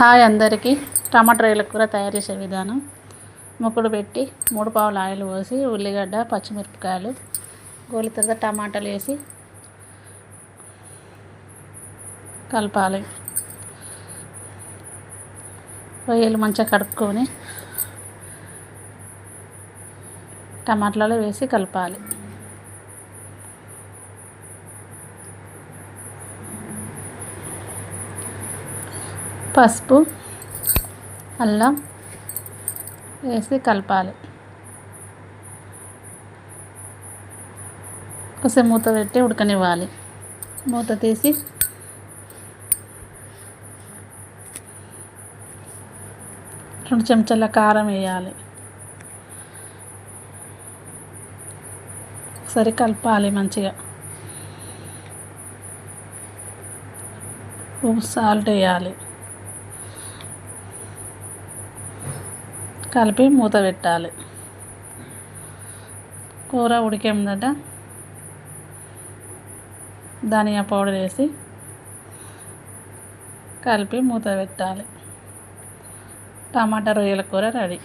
Hi అందరికీ. టమాటా రొయ్యల కూర తయారు చేసే విధానం. ముక్కుడు పెట్టి మూడు పావులు ఆయిల్ పోసి ఉల్లిగడ్డ పచ్చిమిరపకాయలు గోలి తర్వాత టమాటాలు వేసి కలపాలి. రొయ్యలు మంచిగా కడుక్కొని టమాటాలలో వేసి కలపాలి. పసుపు అల్లం వేసి కలపాలి. కొంచెం మూత పెట్టి ఉడకనివ్వాలి. మూత తీసి రెండు చెంచాల కారం వేయాలి. ఒకసారి కలపాలి మంచిగా. ఉప్పు సాల్ట్ వేయాలి. కలిపి మూత పెట్టాలి. కూర ఉడికేముందట ధనియా పౌడర్ వేసి కలిపి మూత పెట్టాలి. టమాటా రొయ్యల కూర రెడీ.